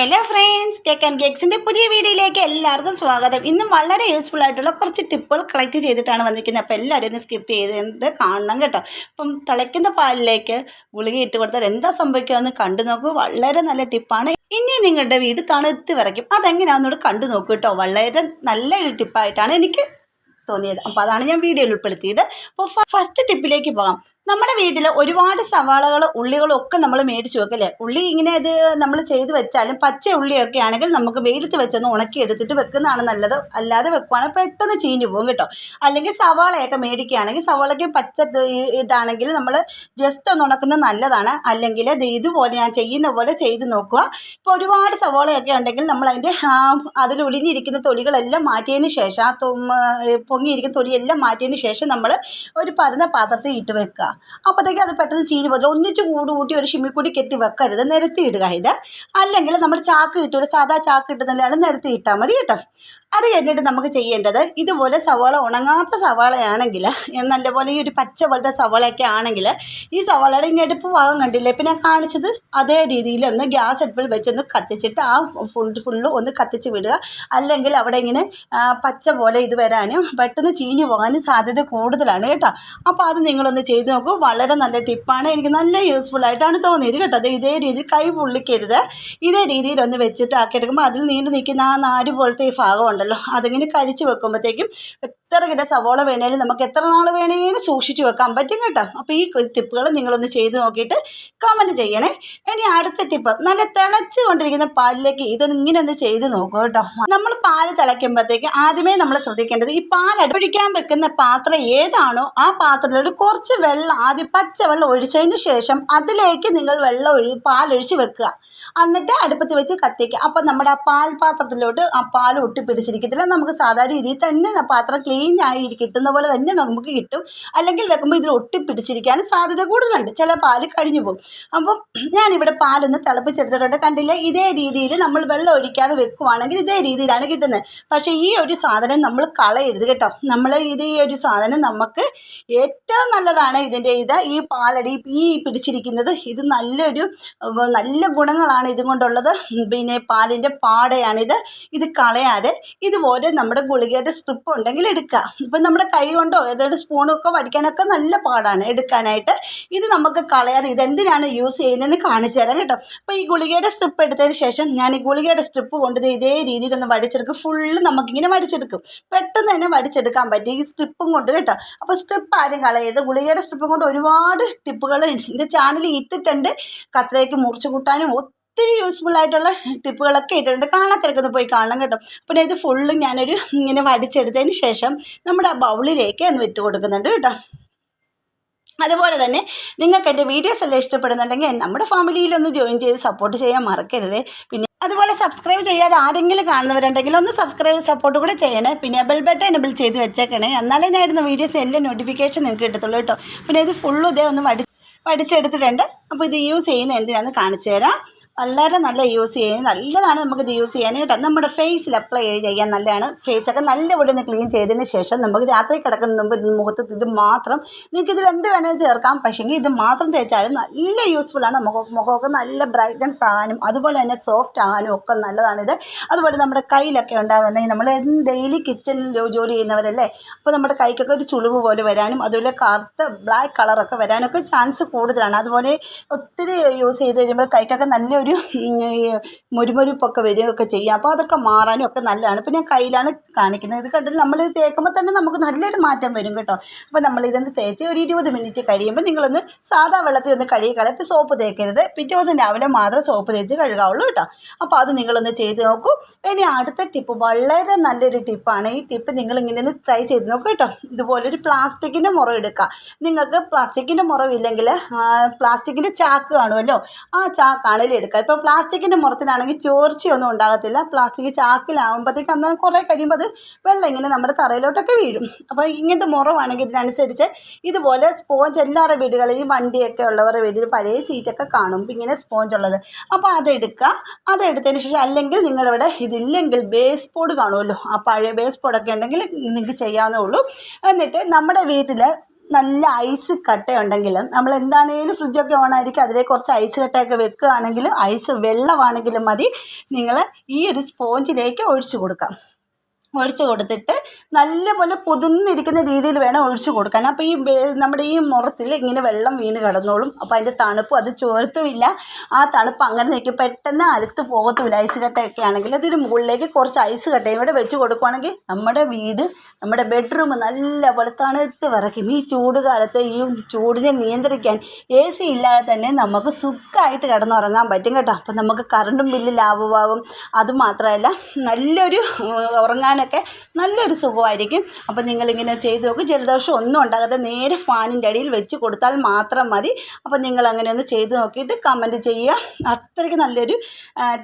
Hello friends cake and കേക്സിന്റെ പുതിയ വീഡിയോയിലേക്ക് എല്ലാവർക്കും സ്വാഗതം. ഇന്നും വളരെ യൂസ്ഫുൾ ആയിട്ടുള്ള കുറച്ച് ടിപ്പുകൾ കളക്ട് ചെയ്തിട്ടാണ് വന്നിരിക്കുന്നത്. അപ്പോൾ എല്ലാവരും ഒന്ന് സ്കിപ്പ് ചെയ്ത് കാണണം കേട്ടോ. അപ്പം തിളയ്ക്കുന്ന പാലിലേക്ക് ഗുളിക ഇട്ട് കൊടുത്താൽ എന്താ സംഭവിക്കുമെന്ന് കണ്ടു നോക്കൂ. വളരെ നല്ല ടിപ്പാണ് ഇനി നിങ്ങളുടെ വീട് തണുത്ത് വരയ്ക്കും. അതെങ്ങനെയാണെന്നോട് കണ്ടു നോക്കൂ കേട്ടോ. വളരെ നല്ലൊരു ടിപ്പായിട്ടാണ് എനിക്ക് തോന്നിയത്. അപ്പോൾ അതാണ് ഞാൻ വീഡിയോയിൽ ഉൾപ്പെടുത്തിയത്. അപ്പോൾ ഫസ്റ്റ് ടിപ്പിലേക്ക് പോകാം. നമ്മുടെ വീട്ടിൽ ഒരുപാട് സവാളകൾ ഉള്ളികളും ഒക്കെ നമ്മൾ മേടിച്ച് വെക്കല്ലേ ഉള്ളി ഇങ്ങനെ ഇത് നമ്മൾ ചെയ്ത് വെച്ചാലും പച്ച ഉള്ളിയൊക്കെ ആണെങ്കിൽ നമുക്ക് വെയിലത്ത് വെച്ചൊന്ന് ഉണക്കി എടുത്തിട്ട് വെക്കുന്നതാണ് നല്ലത്. അല്ലാതെ വെക്കുവാണെങ്കിൽ പെട്ടെന്ന് ചീഞ്ഞു പോകും കേട്ടോ. അല്ലെങ്കിൽ സവാളയൊക്കെ മേടിക്കുകയാണെങ്കിൽ സവാളയ്ക്ക് പച്ച ഇതാണെങ്കിൽ നമ്മൾ ജസ്റ്റ് ഒന്ന് ഉണക്കുന്നത് നല്ലതാണ്. അല്ലെങ്കിൽ ഇത് ഇതുപോലെ ഞാൻ ചെയ്യുന്ന പോലെ ചെയ്ത് നോക്കുക. ഇപ്പോൾ ഒരുപാട് സവാളയൊക്കെ ഉണ്ടെങ്കിൽ നമ്മൾ അതിന്റെ അതിൽ ഒളിഞ്ഞിരിക്കുന്ന തൊലികളെല്ലാം മാറ്റിയതിന് ശേഷം ആ പൊങ്ങിയിരിക്കുന്ന തൊലിയെല്ലാം മാറ്റിയതിന് ശേഷം നമ്മൾ ഒരു പരന്ന പാത്രത്തിൽ ഇട്ട് വെക്കുക. അപ്പോഴത്തേക്ക് അത് പെട്ടെന്ന് ചീഞ്ഞ് പോകില്ല ഒന്നിച്ച് കൂട് കൂട്ടി ഒരു ഷിമ്മിക്കൂടി കെട്ടി വെക്കരുത്. നിരത്തിയിടുക ഇത്. അല്ലെങ്കിൽ നമ്മൾ ചാക്ക് ഇട്ട് സാധാ ചാക്ക് കിട്ടുന്നില്ല നിരത്തി ഇട്ടാൽ മതി കേട്ടോ. അത് കഴിഞ്ഞിട്ട് നമുക്ക് ചെയ്യേണ്ടത് ഇതുപോലെ സവാള ഉണങ്ങാത്ത സവാളയാണെങ്കിൽ നല്ലപോലെ ഈ ഒരു പച്ച പോലത്തെ സവാളയൊക്കെ ആണെങ്കിൽ ഈ സവാളയുടെ ഞെടുപ്പ് ഭാഗം കണ്ടില്ലേ? പിന്നെ കാണിച്ചത് അതേ രീതിയിൽ ഒന്ന് ഗ്യാസ് അടുപ്പിൽ വെച്ചൊന്ന് കത്തിച്ചിട്ട് ആ ഫുൾ ഫുള്ള് ഒന്ന് കത്തിച്ച് വിടുക. അല്ലെങ്കിൽ അവിടെ ഇങ്ങനെ പച്ച പോലെ ഇത് വരാനും പെട്ടെന്ന് ചീഞ്ഞു പോകാനും സാധ്യത കൂടുതലാണ് കേട്ടോ. അപ്പോൾ അത് നിങ്ങളൊന്ന് ചെയ്ത് നോക്കൂ. വളരെ നല്ല ടിപ്പാണ്. എനിക്ക് നല്ല യൂസ്ഫുൾ ആയിട്ടാണ് തോന്നിയത് കേട്ടോ. അത് ഇതേ രീതിയിൽ കൈ പുള്ളിക്കരുത്. ഇതേ രീതിയിൽ ഒന്ന് വെച്ചിട്ട് ആക്കിയെടുക്കുമ്പോൾ അതിൽ നീണ്ടു നിൽക്കുന്ന ആ നാര് പോലത്തെ ഈ ഭാഗം ഉണ്ടല്ലോ. അതിങ്ങനെ കരിച്ച് വെക്കുമ്പോഴത്തേക്കും എത്ര കിലോ സവോള വേണേലും നമുക്ക് എത്ര നാൾ വേണേലും സൂക്ഷിച്ചു വെക്കാൻ പറ്റും കേട്ടോ. അപ്പോൾ ഈ ടിപ്പുകൾ നിങ്ങളൊന്ന് ചെയ്ത് നോക്കിയിട്ട് കമന്റ് ചെയ്യണേ. ഇനി അടുത്ത ടിപ്പ് നല്ല തിളച്ച് കൊണ്ടിരിക്കുന്ന പാലിലേക്ക് ഇതൊന്ന് ഇങ്ങനെ ഒന്ന് ചെയ്ത് നോക്കൂ കേട്ടോ. നമ്മൾ പാൽ തിളയ്ക്കുമ്പോഴത്തേക്ക് ആദ്യമേ നമ്മൾ ശ്രദ്ധിക്കേണ്ടത് ഈ പാൽ അടുപ്പിക്കാൻ വെക്കുന്ന പാത്രം ഏതാണോ ആ പാത്രത്തിലൊരു കുറച്ച് വെള്ളം ആദ്യം പച്ചവെള്ളം ഒഴിച്ചതിന് ശേഷം അതിലേക്ക് നിങ്ങൾ വെള്ളം ഒഴി പാലൊഴിച്ച് വെക്കുക. എന്നിട്ട് അടുപ്പത്ത് വെച്ച് കത്തിക്കുക. അപ്പം നമ്മുടെ ആ പാൽ പാത്രത്തിലോട്ട് ആ പാൽ ഒട്ടിപ്പിടിച്ചിരിക്കത്തില്ല. നമുക്ക് സാധാരണ രീതിയിൽ തന്നെ പാത്രം ക്ലീൻ ആയി കിട്ടുന്ന പോലെ തന്നെ നമുക്ക് കിട്ടും. അല്ലെങ്കിൽ വെക്കുമ്പോൾ ഇതിൽ ഒട്ടിപ്പിടിച്ചിരിക്കാനും സാധ്യത കൂടുതലുണ്ട്. ചില പാൽ കഴിഞ്ഞു പോകും. അപ്പം ഞാനിവിടെ പാലൊന്ന് തിളപ്പിച്ചെടുത്തിട്ടുണ്ട്. കണ്ടില്ല? ഇതേ രീതിയിൽ നമ്മൾ വെള്ളം ഒഴിക്കാതെ വെക്കുവാണെങ്കിൽ ഇതേ രീതിയിലാണ് കിട്ടുന്നത്. പക്ഷേ ഈ ഒരു സാധനം നമ്മൾ കളയരുത് കേട്ടോ. നമ്മൾ ഇത് ഈ ഒരു സാധനം നമുക്ക് ഏറ്റവും നല്ലതാണ് ഇതിന്റെ ഇത്. ഈ പാലടി ഈ പിടിച്ചിരിക്കുന്നത് ഇത് നല്ലൊരു നല്ല ഗുണങ്ങളാണ് ഇതും കൊണ്ടുള്ളത് പിന്നെ പാലിന്റെ പാടയാണിത്. ഇത് കളയാതെ ഇതുപോലെ നമ്മുടെ ഗുളികയുടെ സ്ട്രിപ്പ് ഉണ്ടെങ്കിൽ എടുക്കുക ഇപ്പം നമ്മുടെ കൈ കൊണ്ടോ ഏതൊരു സ്പൂണൊക്കെ വടിക്കാനൊക്കെ നല്ല പാടാണ് എടുക്കാനായിട്ട്. ഇത് നമുക്ക് കളയാതെ ഇതെന്തിനാണ് യൂസ് ചെയ്യുന്നതെന്ന് കാണിച്ചു തരാം കേട്ടോ. അപ്പോൾ ഈ ഗുളികയുടെ സ്ട്രിപ്പ് എടുത്തതിന് ശേഷം ഞാൻ ഈ ഗുളികയുടെ സ്ട്രിപ്പ് കൊണ്ട് ഇതേ രീതിയിൽ ഒന്ന് വടിച്ചെടുക്കും. ഫുള്ള് നമുക്കിങ്ങനെ വടിച്ചെടുക്കും. പെട്ടെന്ന് തന്നെ വടിച്ചെടുക്കാൻ പറ്റും ഈ സ്ട്രിപ്പും കൊണ്ട് കേട്ടോ. അപ്പോൾ സ്ട്രിപ്പ് ആരും കളയരുത്. ഗുളികയുടെ സ്ട്രിപ്പും കൊണ്ട് ഒരുപാട് ടിപ്പുകൾ എന്റെ ചാനൽ ഇട്ടിട്ടുണ്ട്. കത്രയ്ക്ക് മുറിച്ച് കൂട്ടാനും ഒത്തിരി യൂസ്ഫുൾ ആയിട്ടുള്ള ടിപ്പുകളൊക്കെ ഇട്ടിട്ടുണ്ട്. കാണാത്തിരക്കൊന്ന് പോയി കാണണം കേട്ടോ. പിന്നെ ഇത് ഫുള്ളും ഞാനൊരു ഇങ്ങനെ വടിച്ചെടുത്തതിന് ശേഷം നമ്മുടെ ആ ബൗളിലേക്ക് ഒന്ന് വിറ്റ് കൊടുക്കുന്നുണ്ട് കേട്ടോ. അതുപോലെ തന്നെ നിങ്ങൾക്ക് എന്റെ വീഡിയോസ് എല്ലാം ഇഷ്ടപ്പെടുന്നുണ്ടെങ്കിൽ നമ്മുടെ ഫാമിലിയിലൊന്ന് ജോയിൻ ചെയ്ത് സപ്പോർട്ട് ചെയ്യാൻ മറക്കരുത്. പിന്നെ അതുപോലെ സബ്സ്ക്രൈബ് ചെയ്യാതെ ആരെങ്കിലും കാണുന്നവരുണ്ടെങ്കിൽ ഒന്ന് സബ്സ്ക്രൈബ് സപ്പോർട്ട് കൂടെ ചെയ്യണേ. പിന്നെ ബെൽ ബട്ടൺ എനബിൾ ചെയ്ത് വെച്ചേക്കണേ. എന്നാലേ ഞാൻ ഇടുന്ന വീഡിയോസ് എല്ലാം നോട്ടിഫിക്കേഷൻ നിങ്ങൾക്ക് കിട്ടത്തുള്ളൂ കേട്ടോ. പിന്നെ ഇത് ഫുള്ള് ഇതേ ഒന്ന് പഠിച്ചെടുത്തിട്ടുണ്ട് അപ്പോൾ ഇത് യൂസ് ചെയ്യുന്ന എന്തിനാണെന്ന് കാണിച്ചു തരാം. വളരെ നല്ല യൂസ് ചെയ്യാൻ നല്ലതാണ് നമുക്ക് ഇത് യൂസ് ചെയ്യാൻ. കേട്ടോ നമ്മുടെ ഫേസിൽ അപ്ലൈ ചെയ്യാൻ നല്ലതാണ്. ഫേസൊക്കെ നല്ലപോലെ ഒന്ന് ക്ലീൻ ചെയ്തതിന് ശേഷം നമുക്ക് രാത്രി കിടക്കുന്ന മുമ്പ് മുഖത്ത് ഇത് മാത്രം നിങ്ങൾക്ക് ഇതിൽ എന്ത് വേണമെങ്കിലും ചേർക്കാം. പക്ഷേങ്കിൽ ഇത് മാത്രം തേച്ചാലും നല്ല യൂസ്ഫുള്ളാണ് നമുക്ക് മുഖമൊക്കെ നല്ല ബ്രൈറ്റ്നസ് ആകാനും അതുപോലെ തന്നെ സോഫ്റ്റ് ആകാനും ഒക്കെ നല്ലതാണിത്. അതുപോലെ നമ്മുടെ കയ്യിലൊക്കെ ഉണ്ടാകുന്ന നമ്മൾ ഡെയിലി കിച്ചണിൽ ജോലി ചെയ്യുന്നവരല്ലേ? അപ്പോൾ നമ്മുടെ കൈക്കൊക്കെ ഒരു ചുളിവ് പോലെ വരാനും അതുപോലെ കറുത്ത ബ്ലാക്ക് കളറൊക്കെ വരാനൊക്കെ ചാൻസ് കൂടുതലാണ്. അതുപോലെ ഒത്തിരി യൂസ് ചെയ്ത് കഴിയുമ്പോൾ കൈക്കൊക്കെ നല്ലൊരു ഈ മുരിമുരിപ്പൊക്കെ വരികയൊക്കെ ചെയ്യും. അപ്പോൾ അതൊക്കെ മാറാനും ഒക്കെ നല്ലതാണ്. ഇപ്പം ഞാൻ കയ്യിലാണ് കാണിക്കുന്നത്. ഇത് കണ്ടിട്ട് നമ്മൾ ഇത് തേക്കുമ്പോൾ തന്നെ നമുക്ക് നല്ലൊരു മാറ്റം വരും കേട്ടോ. അപ്പോൾ നമ്മൾ ഇതൊന്ന് തേച്ച് ഒരു ഇരുപത് മിനിറ്റ് കഴിയുമ്പോൾ നിങ്ങളൊന്ന് സാധാ വെള്ളത്തിൽ ഒന്ന് കഴുകി കളയാം. ഇപ്പോൾ സോപ്പ് തേക്കരുത്. പിറ്റേ ദിവസം രാവിലെ മാത്രം സോപ്പ് തേച്ച് കഴുകാവുള്ളൂ കേട്ടോ. അപ്പോൾ അത് നിങ്ങളൊന്ന് ചെയ്ത് നോക്കൂ. ഇനി അടുത്ത ടിപ്പ് വളരെ നല്ലൊരു ടിപ്പാണ്. ഈ ടിപ്പ് നിങ്ങൾ ഇങ്ങനെ ഒന്ന് ട്രൈ ചെയ്ത് നോക്കൂ കേട്ടോ. ഇതുപോലൊരു പ്ലാസ്റ്റിക്കിന്റെ മുറം എടുക്കുക നിങ്ങൾക്ക് പ്ലാസ്റ്റിക്കിന്റെ മുറവില്ലെങ്കിൽ പ്ലാസ്റ്റിക്കിന്റെ ചാക്ക് കാണുമല്ലോ? ആ ചാക്കാണെങ്കിൽ എടുക്കുക ഇപ്പോൾ പ്ലാസ്റ്റിക്കിന്റെ മുറത്തിലാണെങ്കിൽ ചോർച്ചയൊന്നും ഉണ്ടാകത്തില്ല. പ്ലാസ്റ്റിക് ചാക്കിലാകുമ്പോഴത്തേക്ക് അന്നേരം കുറേ കഴിയുമ്പോൾ അത് വെള്ളം ഇങ്ങനെ നമ്മുടെ തറയിലോട്ടൊക്കെ വീഴും. അപ്പോൾ ഇങ്ങനത്തെ മുറവാണെങ്കിൽ ഇതിനനുസരിച്ച് ഇതുപോലെ സ്പോഞ്ച് എല്ലാവരുടെ വീടുകളിലും വണ്ടിയൊക്കെ ഉള്ളവരുടെ വീട്ടിൽ പഴയ സീറ്റൊക്കെ കാണും. ഇങ്ങനെ സ്പോഞ്ച് ഉള്ളത്. അപ്പോൾ അതെടുക്കുക. അതെടുത്തതിന് ശേഷം അല്ലെങ്കിൽ നിങ്ങളിവിടെ ഇതില്ലെങ്കിൽ ബേസ് ബോർഡ് കാണുമല്ലോ. ആ പഴയ ബേസ് ബോർഡൊക്കെ ഉണ്ടെങ്കിൽ നിങ്ങൾക്ക് ചെയ്യാവുന്നേ ഉള്ളൂ. എന്നിട്ട് നമ്മുടെ വീട്ടിൽ നല്ല ഐസ് കട്ടയുണ്ടെങ്കിൽ നമ്മൾ എന്താണേലും ഫ്രിഡ്ജൊക്കെ ഓണായിരിക്കും അതിലേക്ക് കുറച്ച് ഐസ് കട്ടയൊക്കെ വെക്കുകയാണെങ്കിലും ഐസ് വെള്ളമാണെങ്കിലും മതി. നിങ്ങൾ ഈ ഒരു സ്പോഞ്ചിലേക്ക് ഒഴിച്ചു കൊടുക്കാം. ഒഴിച്ച് കൊടുത്തിട്ട് നല്ലപോലെ പൊതിന്നിരിക്കുന്ന രീതിയിൽ വേണം ഒഴിച്ചു കൊടുക്കാൻ. അപ്പോൾ ഈ നമ്മുടെ ഈ മുറത്തിൽ ഇങ്ങനെ വെള്ളം വീണ് കിടന്നോളും. അപ്പോൾ അതിന്റെ തണുപ്പും അത് ചോർത്തുമില്ല ആ തണുപ്പ് അങ്ങനെ നിൽക്കും. പെട്ടെന്ന് അലുത്ത് പോകത്തുമില്ല ഐസ് കട്ടയൊക്കെ ആണെങ്കിൽ അതിന് മുകളിലേക്ക് കുറച്ച് ഐസ് കട്ടയും കൂടെ വെച്ച് കൊടുക്കുവാണെങ്കിൽ നമ്മുടെ വീട് നമ്മുടെ ബെഡ്റൂം നല്ലപോലെ തണുത്ത് വിറയ്ക്കും. ഈ ചൂട് കാലത്ത് ഈ ചൂടിനെ നിയന്ത്രിക്കാൻ എ സി ഇല്ലാതെ തന്നെ നമുക്ക് സുഖമായിട്ട് കിടന്നുറങ്ങാൻ പറ്റും കേട്ടോ. അപ്പോൾ നമുക്ക് കറണ്ടും ബില്ല് ലാഭമാകും അതുമാത്രമല്ല നല്ലൊരു ഉം, ഉറങ്ങാനൊക്കെ നല്ലൊരു സുഖമായിരിക്കും. അപ്പം നിങ്ങളിങ്ങനെ ചെയ്ത് നോക്കും. ജലദോഷം ഒന്നും ഉണ്ടാകാതെ നേരെ ഫാനിന്റെ അടിയിൽ വെച്ച് കൊടുത്താൽ മാത്രം മതി. അപ്പം നിങ്ങൾ അങ്ങനെ ഒന്ന് ചെയ്ത് നോക്കിയിട്ട് കമന്റ് ചെയ്യുക. അത്രയ്ക്ക് നല്ലൊരു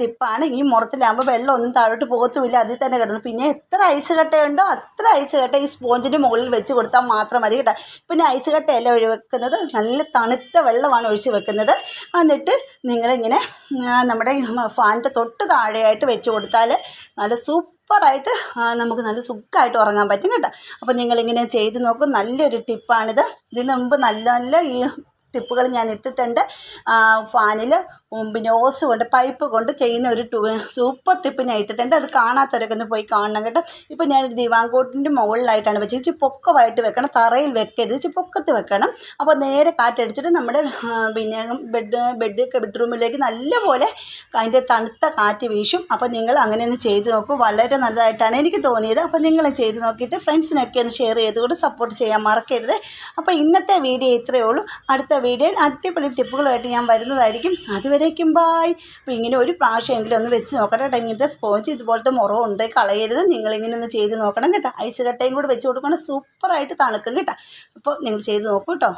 ടിപ്പാണ് ഈ മുറത്തിലാകുമ്പോൾ വെള്ളം ഒന്നും താഴോട്ട് പോകത്തുമില്ല. അതിൽ തന്നെ കിടന്നു പിന്നെ എത്ര ഐസ് കട്ടയുണ്ടോ അത്ര ഐസ് കട്ട ഈ സ്പോഞ്ചിന്റെ മുകളിൽ വെച്ച് കൊടുത്താൽ മാത്രം മതി കേട്ടോ. പിന്നെ ഐസ് കട്ടയല്ല ഒഴി വെക്കുന്നത് നല്ല തണുത്ത വെള്ളമാണ് ഒഴിച്ച് വെക്കുന്നത്. എന്നിട്ട് നിങ്ങളിങ്ങനെ നമ്മുടെ ഫാനിന്റെ തൊട്ട് താഴെയായിട്ട് വെച്ച് കൊടുത്താൽ നല്ല സൂപ്പറായിട്ട് നമുക്ക് നല്ല സുഖമായിട്ട് ഉറങ്ങാൻ പറ്റും കേട്ടോ. അപ്പോൾ നിങ്ങളിങ്ങനെ ചെയ്ത് നോക്കും നല്ലൊരു ടിപ്പാണിത്. ഇതിനു മുമ്പ് നല്ല നല്ല ഈ ടിപ്പുകൾ ഞാൻ ഇട്ടിട്ടുണ്ട്. ഫാനിൽ പിന്നെ ഓസ് കൊണ്ട് പൈപ്പ് കൊണ്ട് ചെയ്യുന്ന ഒരു ടു സൂപ്പർ ടിപ്പ് ഞാൻ ഇട്ടിട്ടുണ്ട് അത് കാണാത്തവരൊക്കെ ഒന്ന് പോയി കാണണം കേട്ടോ. ഇപ്പോൾ ഞാൻ ദിവാങ്കോട്ടിന്റെ മുകളിലായിട്ടാണ് വെച്ചത്. ഇച്ചിരി പൊക്കമായിട്ട് വെക്കണം തറയിൽ വെക്കരുത് ഇച്ചിരി പൊക്കത്ത് വെക്കണം. അപ്പോൾ നേരെ കാറ്റടിച്ചിട്ട് നമ്മുടെ പിന്നെ ബെഡ് ബെഡ് ബെഡ്റൂമിലേക്ക് നല്ലപോലെ അതിന്റെ തണുത്ത കാറ്റ് വീശും. അപ്പോൾ നിങ്ങൾ അങ്ങനെ ഒന്ന് ചെയ്ത് നോക്കും. വളരെ നല്ലതായിട്ടാണ് എനിക്ക് തോന്നിയത്. അപ്പോൾ നിങ്ങൾ ചെയ്ത് നോക്കിയിട്ട് ഫ്രണ്ട്സിനൊക്കെ ഒന്ന് ഷെയർ ചെയ്തുകൊണ്ട് സപ്പോർട്ട് ചെയ്യാൻ മറക്കരുത്. അപ്പോൾ ഇന്നത്തെ വീഡിയോ ഇത്രയേ ഉള്ളൂ. അടുത്ത വീഡിയോയിൽ അടിപൊളി ടിപ്പുകളുമായിട്ട് ഞാൻ വരുന്നതായിരിക്കും. അതുവരേക്കും ബായ് ഇങ്ങനെ ഒരു പ്രാവശ്യമെങ്കിലും ഒന്ന് വെച്ച് നോക്കട്ടെ കേട്ടോ ഇങ്ങനത്തെ സ്പോഞ്ച് ഇതുപോലത്തെ മുറവുണ്ട് കളയരുത്. നിങ്ങളിങ്ങനെ ഒന്ന് ചെയ്ത് നോക്കണം കേട്ടോ. ഐസ് കട്ടയും കൂടെ വെച്ച് കൊടുക്കണം സൂപ്പറായിട്ട് തണുക്കും കേട്ടോ. അപ്പോൾ നിങ്ങൾ ചെയ്ത് നോക്കൂ കേട്ടോ